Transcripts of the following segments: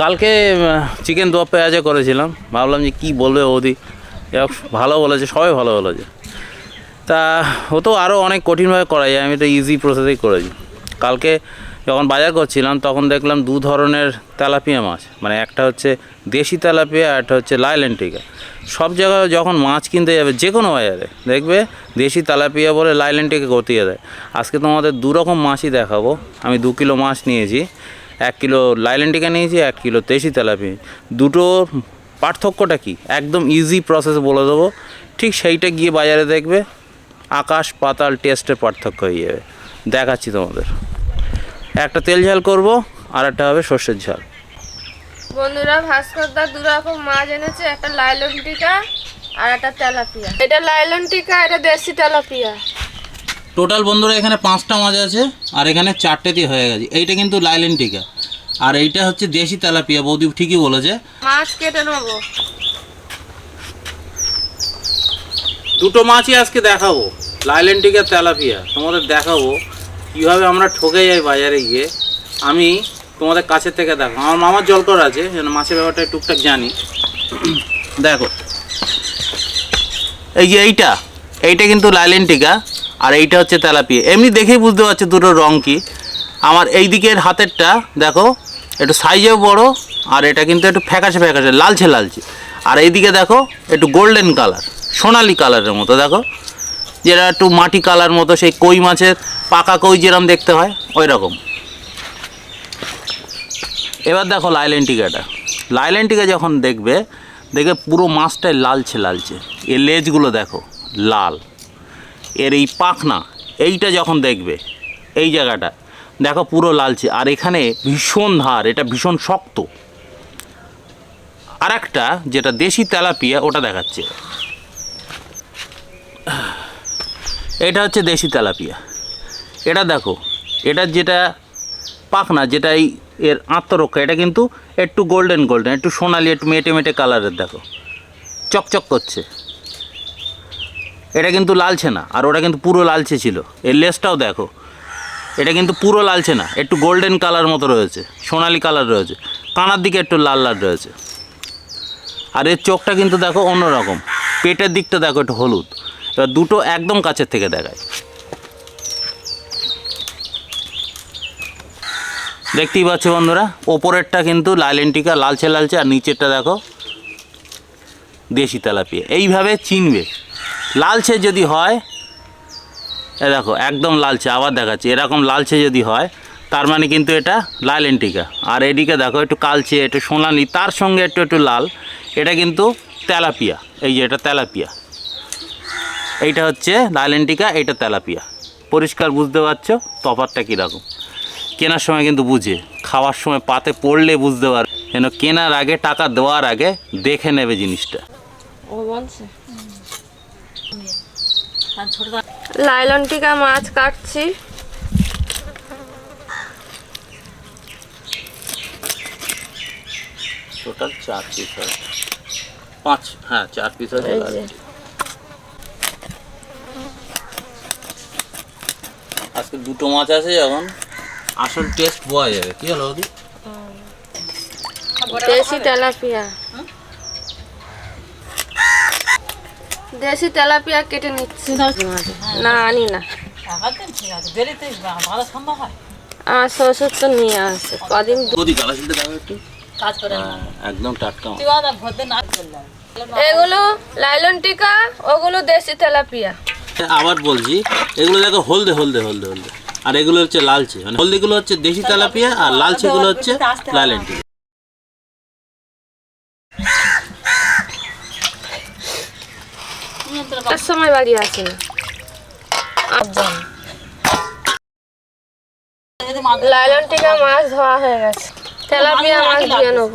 কালকে চিকেন দোয়া পেঁয়াজে করেছিলাম। ভাবলাম যে কী বলবে ওদি ভালো বলেছে, সবাই ভালো বলেছে। তা, ও তো আরও অনেক কঠিনভাবে করা যায়, আমি তো ইজি প্রসেসেই করেছি। কালকে যখন বাজার করছিলাম, তখন দেখলাম দু ধরনের তেলাপিয়া মাছ। মানে একটা হচ্ছে দেশি তেলাপিয়া আর একটা হচ্ছে লাইলেন্টিকা সব জায়গায় যখন মাছ কিনতে যাবে যে কোনো বাজারে, দেখবে দেশি তেলাপিয়া বলে লাইলেন্টিকা গতিয়ে দেয়। আজকে তোমাদের দু রকম মাছই দেখাবো। আমি দু কিলো মাছ নিয়েছি। এক কিলো লাইলেন্টিকা নিয়েছি এক কিলো দেশি তেলাপি। দুটোর পার্থক্যটা কি? একদম ইজি প্রসেস বলে দেবো। ঠিক সেইটা গিয়ে বাজারে দেখবে আকাশ পাতাল টেস্টের পার্থক্য হয়ে যাবে। দেখাচ্ছি তোমাদের। একটা তেল ঝাল করব আর একটা হবে সর্ষের ঝাল। বন্ধুরা ভাস্কর দা দু রকম মাছ এনেছে একটা লাইলন টিকা আর একটা তেলাপিয়া। এটা লাইলন টিকা এটা দেশি তেলাপিয়া। টোটাল বন্ধুরা এখানে পাঁচটা মাছ আছে আর এখানে চারটেতে হয়ে গেছে। এইটা কিন্তু লাইলেন টিকা। আর এইটা হচ্ছে দেশি তেলাপিয়া বৌদি ঠিকই বলেছে মাছ কেটে নেব। দুটো মাছই আজকে দেখাবো লাইলেন টিকা তেলাপিয়া। তোমাদের দেখাবো কীভাবে আমরা ঠকে যাই বাজারে গিয়ে। আমি তোমাদের কাছের থেকে দেখো। আমার মামার জল জলকর আছে যেন মাছের ব্যাপারটা টুকটাক জানি। দেখো। এই যে এইটা এইটা কিন্তু লাইলেন টিকা আর এইটা হচ্ছে তেলাপিয়া। এমনি দেখেই বুঝতে পারছ দুটোর রং কি। আমার এই দিকের হাতেরটা দেখো একটু সাইজেও বড়, আর এটা কিন্তু একটু ফ্যাকাশে ফ্যাকাশে, লালচে লালচে। আর এইদিকে দেখো, একটু গোল্ডেন কালার সোনালি কালারের মতো, দেখো। যেটা একটু মাটি কালার মতো, সেই কই মাছের, পাকা কই যেরকম দেখতে হয় ওই রকম এবার দেখো লাইলেন্টিকাটা লাইলেন্টিকা যখন দেখবে দেখবে পুরো মাছটাই লালচে লালচে। এর লেজগুলো দেখো, লাল। এর এই পাখনা, এইটা যখন দেখবে, এই জায়গাটা দেখো পুরো লালচে আর এখানে ভীষণ ধার, এটা ভীষণ শক্ত। আর একটা যেটা দেশি তেলাপিয়া, ওটা দেখাচ্ছে। এটা হচ্ছে দেশি তেলাপিয়া। এটা দেখো এটার যেটা পাখনা, যেটা এই এর আত্মরক্ষা, এটা কিন্তু একটু গোল্ডেন গোল্ডেন একটু সোনালি, একটু মেটে মেটে কালারের দেখো। চকচক করছে। এটা কিন্তু লালছে না, আর ওটা কিন্তু পুরো লালচে ছিল। এর লেসটাও দেখো। এটা কিন্তু পুরো লালছে না, একটু গোল্ডেন কালার মতো রয়েছে, সোনালি কালার রয়েছে, কানার দিকে একটু লাল লাল রয়েছে। আর এর চোখটা কিন্তু দেখো অন্যরকম, পেটের দিকটা দেখো একটু হলুদ। এবার দুটো একদম কাছের থেকে দেখায়। দেখতেই পাচ্ছ বন্ধুরা, ওপরেরটা কিন্তু লাইলেন্টিকা লালচে লালচে আর নিচেরটা দেখো দেশি তেলাপিয়া। এইভাবে চিনবে। লালচে যদি হয় এ দেখো একদম লালচে আবার দেখাচ্ছি। এরকম লালচে যদি হয় তার মানে কিন্তু এটা লাইলেন্টিকা আর এদিকে দেখো একটু কালচে একটু সোনালি তার সঙ্গে একটু একটু লাল। এটা কিন্তু তেলাপিয়া এই যে এটা তেলাপিয়া। এইটা হচ্ছে লাইলেন্টিকা এইটা তেলাপিয়া। পরিষ্কার বুঝতে পারছ? তফাতটা কীরকম? কেনার সময় কিন্তু বুঝে। খাওয়ার সময় পাতে পড়লে বুঝতে পারবে। যেন কেনার আগে টাকা দেওয়ার আগে দেখে নেবে জিনিসটা। ও বলছে? লাইলন টিকা মাছ কাটছি। টোটাল চার পিস আছে পাঁচ হ্যাঁ চার পিস আছে আজকে দুটো মাছ আছে যখন আসল টেস্ট পাওয়া যাবে। কি হলো দেশি তেলাপিয়া। দেশি তেলাপিয়া কেটে নিচ্ছি। না আনি না। আমার শ্বশুর তো নিয়ে আসে। কদিন দু- ওদি একটু। হ্যাঁ, একদম টাটকা এগুলো লাইলন টিকা ওগুলো দেশি তেলাপিয়া। আবার বলছি এগুলো দেখো হলদে হলদে হলদে হলদে। আর এগুলো হচ্ছে লালচে। মানে হলদেগুলো হচ্ছে দেশি তেলাপিয়া আর লালচেগুলো হচ্ছে লালেন্টি তার সময় বাড়ি আসে না লাইলন টিকা মাছ ধোয়া হয়ে গেছে। তেলাপিয়া মাছ দিয়ে নেব।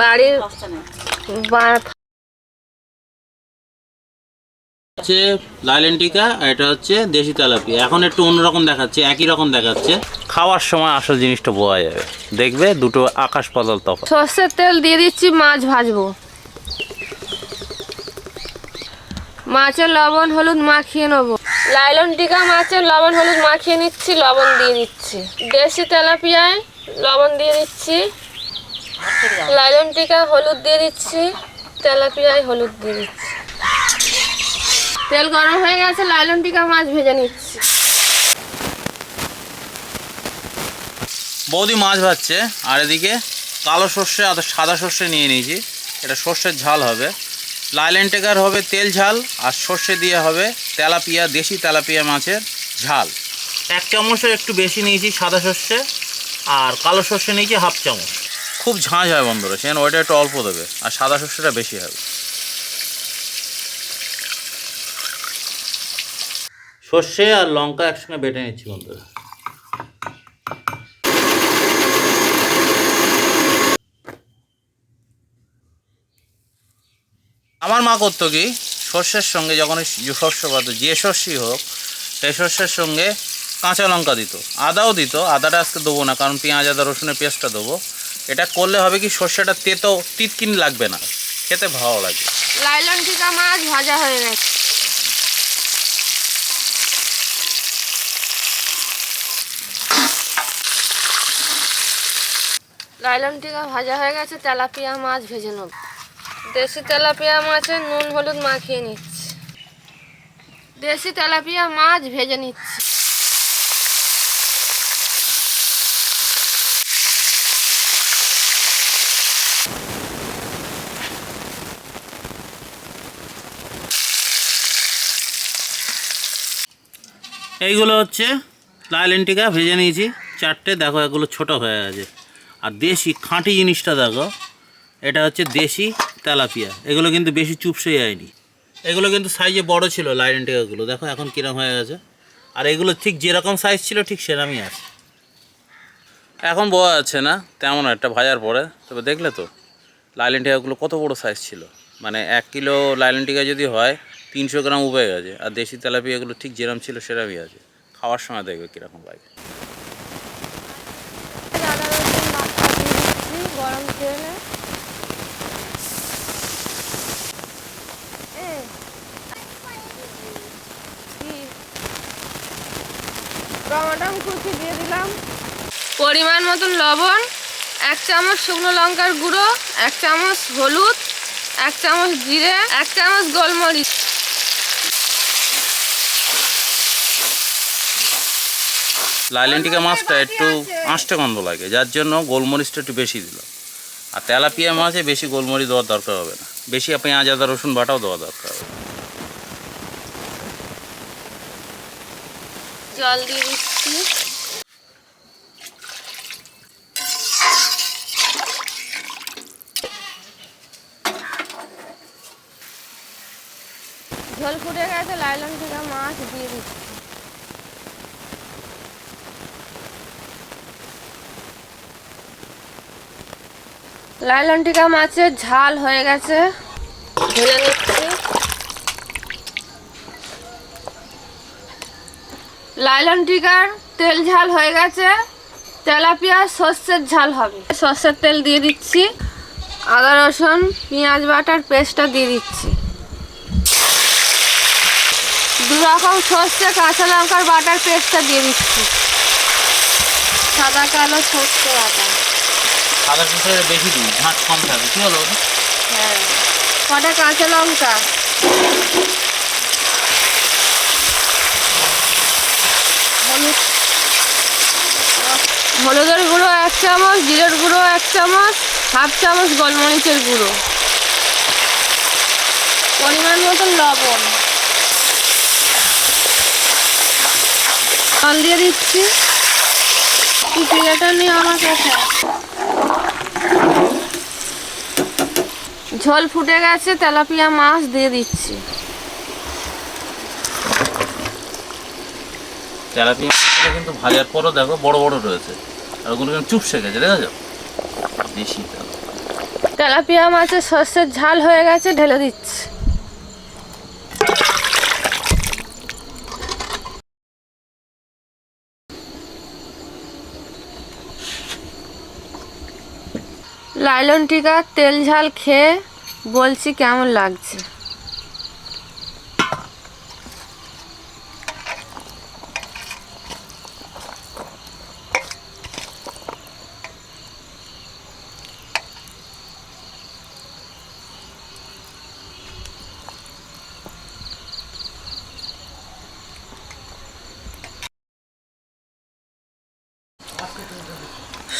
বাড়ির হচ্ছে লাইলেন্টিকা এটা হচ্ছে দেশি তেলাপিয়া। এখন একটু অন্যরকম দেখাচ্ছে একই রকম দেখাচ্ছে। খাওয়ার সময় আসল জিনিসটা বোঝা যাবে। দেখবে দুটো আকাশ পাতাল তফাৎ। সর্ষের তেল দিয়ে দিচ্ছি মাছ ভাজবো। মাছের লবণ, হলুদ মাখিয়ে নেব। লাইলন টিকা মাছের লবণ, হলুদ মাখিয়ে নিচ্ছি, লবণ দিয়ে দিচ্ছি। দেশি তেলাপিয়ায় লবণ দিয়ে দিচ্ছি। লাইলন টিকা হলুদ দিয়ে দিচ্ছি, তেলাপিয়ায় হলুদ দিয়ে দিচ্ছি। তেল গরম হয়ে গেছে, লাইলন টিকা মাছ ভেজে নিচ্ছি। বৌদি মাছ ভাজছে, আর এদিকে কালো সর্ষে আর সাদা সর্ষে নিয়ে নিয়েছি। এটা সর্ষের ঝাল হবে। লাইলেন টেকার হবে তেল ঝাল আর সর্ষে দিয়ে হবে তেলাপিয়া দেশি তেলাপিয়া মাছের ঝাল। এক চামচের একটু বেশি নিয়েছি সাদা সর্ষে আর কালো সর্ষে নিয়েছি হাফ চামচ। খুব ঝাঁঝ হয় বন্ধুরা সেখানে ওইটা একটু অল্প দেবে আর সাদা সর্ষেটা বেশি হবে। সর্ষে আর লঙ্কা একসঙ্গে বেটে নিচ্ছি বন্ধুরা। আমার মা করতো কি? সর্ষের সঙ্গে যখন শস্য পাত যে শস্যই হোক, সেই শস্যের সঙ্গে কাঁচা লঙ্কা দিত। আদাও দিত, আদাটা আজকে দেবো না, কারণ পেঁয়াজ, আদা, রসুনের পেস্টটা দেবো। এটা করলে হবে কি, সর্ষেটা তেতো টিটকিন লাগবে না, খেতে ভালো লাগে। লাইলন টিকা মাছ ভাজা হয়ে গেছে। লাইলন টিকা ভাজা হয়ে গেছে, তেলাপিয়া মাছ ভেজে নেব। দেশি তেলাপিয়া মাছে নুন হলুদ মাখিয়ে নিচ্ছি। দেশি তেলাপিয়া মাছ ভেজে নিচ্ছি। এইগুলো হচ্ছে লাল লাইলেন্টিকা ভেজে নিয়েছি। চারটে, দেখো এগুলো ছোট হয়ে গেছে। আর দেশি খাঁটি জিনিসটা দেখো, এটা হচ্ছে দেশি তেলাপিয়া। এগুলো কিন্তু বেশি চুপসে যায়নি এগুলো কিন্তু সাইজে বড় ছিল লাইলেন্টিকাগুলো দেখো এখন কিরম হয়ে গেছে। আর এগুলো ঠিক যেরকম সাইজ ছিল ঠিক সেরকমই আছে। এখন বোঝা যাচ্ছে না তেমন একটা ভাজার পরে। তবে দেখলে তো লাইলেন্টিকাগুলো কত বড় সাইজ ছিল। মানে এক কিলো লাইলেন্টিকা যদি হয় তিনশো গ্রাম উবে গেছে। আর দেশি তেলাপিয়াগুলো ঠিক যেরকম ছিল সেরকমই আছে। খাওয়ার সময় দেখবে কীরকম লাগে। গরম তেলে এ, কি? টমাটম কুচি দিয়ে দিলাম। পরিমাণ মতন লবণ এক চামচ শুকনো লঙ্কার গুঁড়ো এক চামচ হলুদ এক চামচ জিরে এক চামচ গোলমরিচ। লাইলেন্টিকা মাছটা একটু আঁশটে গন্ধ লাগে যার জন্য গোলমরিচটা একটু বেশি দিলাম। আর তেলাপিয়া মাছে বেশি গোলমরিচ দেওয়ার দরকার হবে না। বেশি পেঁয়াজ আদা রসুন বাটাও দেওয়া দরকার হবে। জল দিয়ে দিচ্ছি। ঝোল ফুটে গেছে, লাইলন থেকে মাছ দিয়ে দিচ্ছি। লাইলন টিকা মাছের ঝাল হয়ে গেছে। ঢেলে নিচ্ছি লাইলন টিকার তেল ঝাল হয়ে গেছে। তেলাপিয়া সর্ষের ঝাল হবে। সর্ষের তেল দিয়ে দিচ্ছি। আদা রসুন পেঁয়াজ বাটার পেস্টটা দিয়ে দিচ্ছি। দু রকম সর্ষে কাঁচা লঙ্কার বাটার পেস্টটা দিয়ে দিচ্ছি। সাদা কালো সর্ষে বাটা। কুসুরের বেশি দিই ঝাঁট কম থাকে। কী হলো? হ্যাঁ। কটা কাঁচা লঙ্কা? হলুদ হলুদের গুঁড়ো এক চামচ, জিরের গুঁড়ো এক চামচ, হাফ চামচ গোলমরিচের গুঁড়ো। পরিমাণ মতন লবণ। জল দিয়ে দিচ্ছি। পিঁড়েটা নিয়ে আমার কাছে। ঝোল ফুটে গেছে, তেলাপিয়া মাছ দিয়ে দিচ্ছি। তেলাপিয়া কিন্তু ভাজার পরও দেখো বড় বড় রয়েছে। আর ওগুলো কিন্তু চুপসে গেছে, দেখেছ? তেলাপিয়া। তেলাপিয়া মাছের সর্ষের ঝাল হয়ে গেছে, ঢেলে দিচ্ছি। লাইলন টিকা তেল ঝাল খেয়ে বলছি কেমন লাগছে?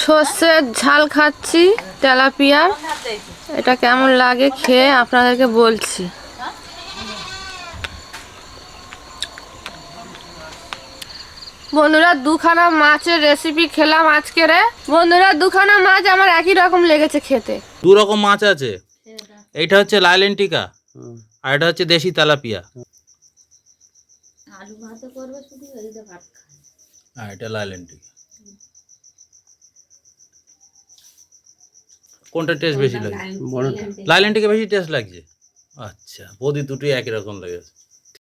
সর্ষের ঝাল খাচ্ছি তেলাপিয়ার এটা কেমন লাগে খেয়ে আপনাদেরকে বলছি। বন্ধুরা দুখানা মাছের রেসিপি খেলাম আজকে রে। বন্ধুরা দুখানা মাছ আমার একই রকম লেগেছে খেতে। দু রকম মাছ আছে। এইটা হচ্ছে লাইলেন টিকা আর এটা হচ্ছে দেশি তেলাপিয়া। আর এটা লাইলেন কোনটা টেস্ট বেশি লাগে লাইল্যান্ডটিকে বেশি টেস্ট লাগছে? আচ্ছা বদি দুটোই একই রকম লেগেছে।